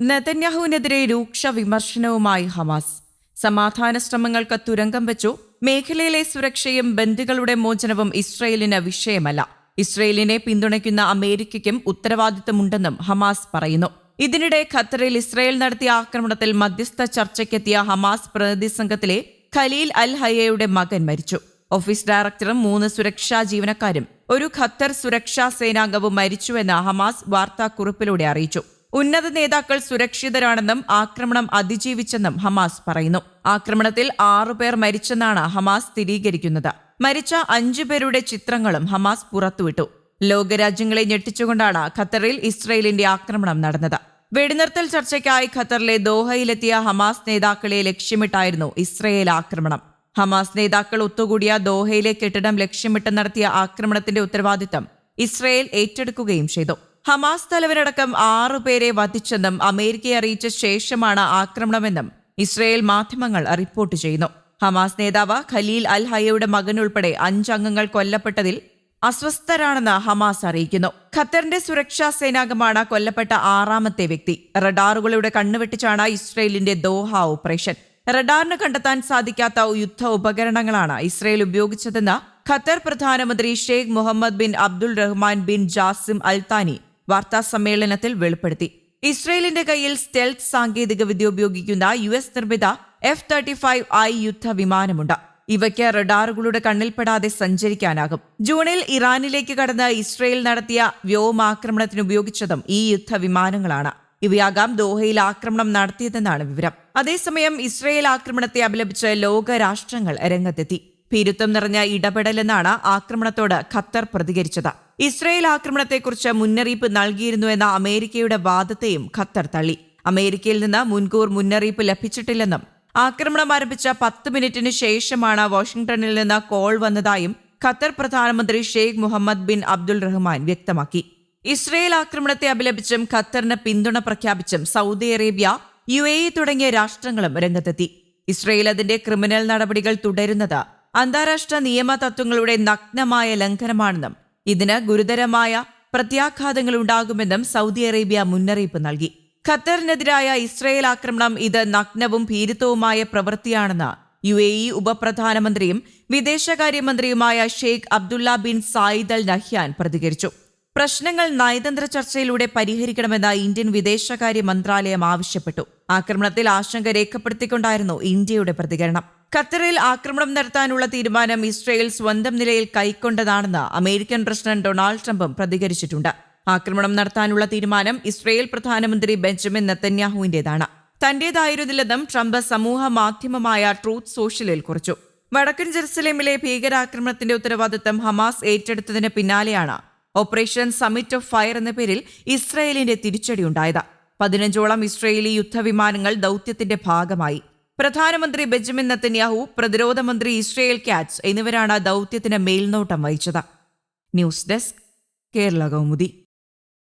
നെതന്യാഹുവിനെതിരെ രൂക്ഷ വിമർശനവുമായി ഹമാസ്. സമാധാന ശ്രമങ്ങൾക്ക് തുരങ്കം വെച്ചു. മേഖലയിലെ സുരക്ഷയും ബന്ദികളുടെ മോചനവും ഇസ്രയേലിന് വിഷയമല്ല. ഇസ്രയേലിനെ പിന്തുണയ്ക്കുന്ന അമേരിക്കയ്ക്കും ഉത്തരവാദിത്തമുണ്ടെന്നും ഹമാസ് പറയുന്നു. ഇതിനിടെ ഖത്തറിൽ ഇസ്രയേൽ നടത്തിയ ആക്രമണത്തിൽ മധ്യസ്ഥ ചർച്ചയ്ക്കെത്തിയ ഹമാസ് പ്രതിനിധി സംഘത്തിലെ ഖലീൽ അൽ ഹയ്യയുടെ മകൻ മരിച്ചു. ഓഫീസ് ഡയറക്ടറും മൂന്ന് സുരക്ഷാ ജീവനക്കാരും ഒരു ഖത്തർ സുരക്ഷാ സേനാംഗവും മരിച്ചുവെന്ന് ഹമാസ് വാർത്താക്കുറിപ്പിലൂടെ അറിയിച്ചു. ഉന്നത നേതാക്കൾ സുരക്ഷിതരാണെന്നും ആക്രമണം അതിജീവിച്ചെന്നും ഹമാസ് പറയുന്നു. ആക്രമണത്തിൽ ആറുപേർ മരിച്ചെന്നാണ് ഹമാസ് സ്ഥിരീകരിക്കുന്നത്. മരിച്ച അഞ്ചു പേരുടെ ചിത്രങ്ങളും ഹമാസ് പുറത്തുവിട്ടു. ലോകരാജ്യങ്ങളെ ഞെട്ടിച്ചുകൊണ്ടാണ് ഖത്തറിൽ ഇസ്രയേലിന്റെ ആക്രമണം നടന്നത്. വെടിനിർത്തൽ ചർച്ചയ്ക്കായി ഖത്തറിലെ ദോഹയിലെത്തിയ ഹമാസ് നേതാക്കളെ ലക്ഷ്യമിട്ടായിരുന്നു ഇസ്രയേൽ ആക്രമണം. ഹമാസ് നേതാക്കൾ ഒത്തുകൂടിയ ദോഹയിലെ കെട്ടിടം ലക്ഷ്യമിട്ട് നടത്തിയ ആക്രമണത്തിന്റെ ഉത്തരവാദിത്തം ഇസ്രയേൽ ഏറ്റെടുക്കുകയും ചെയ്തു. ഹമാസ് തലവനടക്കം ആറുപേരെ വധിച്ചെന്നും അമേരിക്കയെ അറിയിച്ച ശേഷമാണ് ആക്രമണമെന്നും ഇസ്രയേൽ മാധ്യമങ്ങൾ റിപ്പോർട്ട് ചെയ്യുന്നു. ഹമാസ് നേതാവ് ഖലീൽ അൽ ഹയയുടെ മകനുൾപ്പെടെ അഞ്ചംഗങ്ങൾ കൊല്ലപ്പെട്ടതിൽ അസ്വസ്ഥരാണെന്ന് ഹമാസ് അറിയിക്കുന്നു. ഖത്തറിന്റെ സുരക്ഷാ സേനാംഗമാണ് കൊല്ലപ്പെട്ട ആറാമത്തെ വ്യക്തി. റഡാറുകളുടെ കണ്ണുവെട്ടിച്ചാണ് ഇസ്രയേലിന്റെ ദോഹ ഓപ്പറേഷൻ. റഡാറിന് കണ്ടെത്താൻ സാധിക്കാത്ത യുദ്ധ ഉപകരണങ്ങളാണ് ഇസ്രയേൽ ഉപയോഗിച്ചതെന്ന് ഖത്തർ പ്രധാനമന്ത്രി Sheikh Mohammed bin Abdul Rahman bin Jassim al Thani വാർത്താ സമ്മേളനത്തിൽ വെളിപ്പെടുത്തി. ഇസ്രയേലിന്റെ കയ്യിൽ സ്റ്റെൽത്ത് സാങ്കേതികവിദ്യ ഉപയോഗിക്കുന്ന യു എസ് നിർമ്മിത എഫ് തേർട്ടി ഫൈവ് ഐ യുദ്ധ വിമാനമുണ്ട് ഇവയ്ക്ക് റഡാറുകളുടെ കണ്ണിൽപ്പെടാതെ സഞ്ചരിക്കാനാകും. ജൂണിൽ ഇറാനിലേക്ക് കടന്ന് ഇസ്രയേൽ നടത്തിയ വ്യോമാക്രമണത്തിന് ഉപയോഗിച്ചതും ഈ യുദ്ധ വിമാനങ്ങളാണ് ഇവയാകാം ദോഹയിൽ ആക്രമണം നടത്തിയതെന്നാണ് വിവരം. അതേസമയം ഇസ്രയേൽ ആക്രമണത്തെ അപലപിച്ച് ലോകരാഷ്ട്രങ്ങൾ രംഗത്തെത്തി. ഭീരുത്വം നിറഞ്ഞ ഇടപെടലെന്നാണ് ആക്രമണത്തോട് ഖത്തർ പ്രതികരിച്ചത്. ഇസ്രയേൽ ആക്രമണത്തെക്കുറിച്ച് മുന്നറിയിപ്പ് നൽകിയിരുന്നുവെന്ന അമേരിക്കയുടെ വാദത്തെയും ഖത്തർ തള്ളി. അമേരിക്കയിൽ നിന്ന് മുൻകൂർ മുന്നറിയിപ്പ് ലഭിച്ചിട്ടില്ലെന്നും ആക്രമണം ആരംഭിച്ച പത്ത് മിനിറ്റിന് ശേഷമാണ് വാഷിംഗ്ടണിൽ നിന്ന് കോൾ വന്നതായും ഖത്തർ പ്രധാനമന്ത്രി Sheikh Mohammed bin Abdul Rahman വ്യക്തമാക്കി. ഇസ്രയേൽ ആക്രമണത്തെ അപലപിച്ചും ഖത്തറിന് പിന്തുണ പ്രഖ്യാപിച്ചും സൗദി അറേബ്യ യു തുടങ്ങിയ രാഷ്ട്രങ്ങളും രംഗത്തെത്തി. ഇസ്രയേൽ അതിന്റെ ക്രിമിനൽ നടപടികൾ തുടരുന്നത് അന്താരാഷ്ട്ര നിയമ തത്വങ്ങളുടെ നഗ്നമായ ലംഘനമാണെന്നും ഇതിന് ഗുരുതരമായ പ്രത്യാഘാതങ്ങൾ ഉണ്ടാകുമെന്നും സൗദി അറേബ്യ മുന്നറിയിപ്പ് നൽകി. ഖത്തറിനെതിരായ ഇസ്രയേൽ ആക്രമണം ഇത് നഗ്നവും ഭീരുത്വവുമായ പ്രവൃത്തിയാണെന്ന് യു എ ഇ ഉപപ്രധാനമന്ത്രിയും വിദേശകാര്യമന്ത്രിയുമായ Sheikh Abdullah bin Zayed al Nahyan പ്രതികരിച്ചു. പ്രശ്നങ്ങൾ നയതന്ത്ര ചർച്ചയിലൂടെ പരിഹരിക്കണമെന്ന് ഇന്ത്യൻ വിദേശകാര്യ മന്ത്രാലയം ആവശ്യപ്പെട്ടു. ആക്രമണത്തിൽ ആശങ്ക രേഖപ്പെടുത്തിക്കൊണ്ടായിരുന്നു ഇന്ത്യയുടെ പ്രതികരണം. ഖത്തറിൽ ആക്രമണം നടത്താനുള്ള തീരുമാനം ഇസ്രയേൽ സ്വന്തം നിലയിൽ കൈക്കൊണ്ടതാണെന്ന് അമേരിക്കൻ പ്രസിഡന്റ് ഡൊണാൾഡ് ട്രംപും പ്രതികരിച്ചിട്ടുണ്ട്. ആക്രമണം നടത്താനുള്ള തീരുമാനം ഇസ്രയേൽ പ്രധാനമന്ത്രി ബെഞ്ചമിൻ നെത്തന്യാഹുവിന്റേതാണ് തന്റേതായിരുന്നില്ലെന്നും ട്രംപ് സമൂഹ മാധ്യമമായ ട്രൂത്ത് സോഷ്യലിൽ കുറിച്ചു. വടക്കൻ ജെറുസലേമിലെ ഭീകരാക്രമണത്തിന്റെ ഉത്തരവാദിത്തം ഹമാസ് ഏറ്റെടുത്തതിന് പിന്നാലെയാണ് ഓപ്പറേഷൻ സമിറ്റ് ഓഫ് ഫയർ എന്ന പേരിൽ ഇസ്രയേലിന്റെ തിരിച്ചടിയുണ്ടായത്. പതിനഞ്ചോളം ഇസ്രയേലി യുദ്ധവിമാനങ്ങൾ ദൌത്യത്തിന്റെ ഭാഗമായി. പ്രധാനമന്ത്രി ബെഞ്ചമിൻ നത്തന്യാഹു പ്രതിരോധ മന്ത്രി ഇസ്രയേൽ കാറ്റ്സ് എന്നിവരാണ് ദൌത്യത്തിന് മേൽനോട്ടം വഹിച്ചത്. News desk Kerala Kaumudi.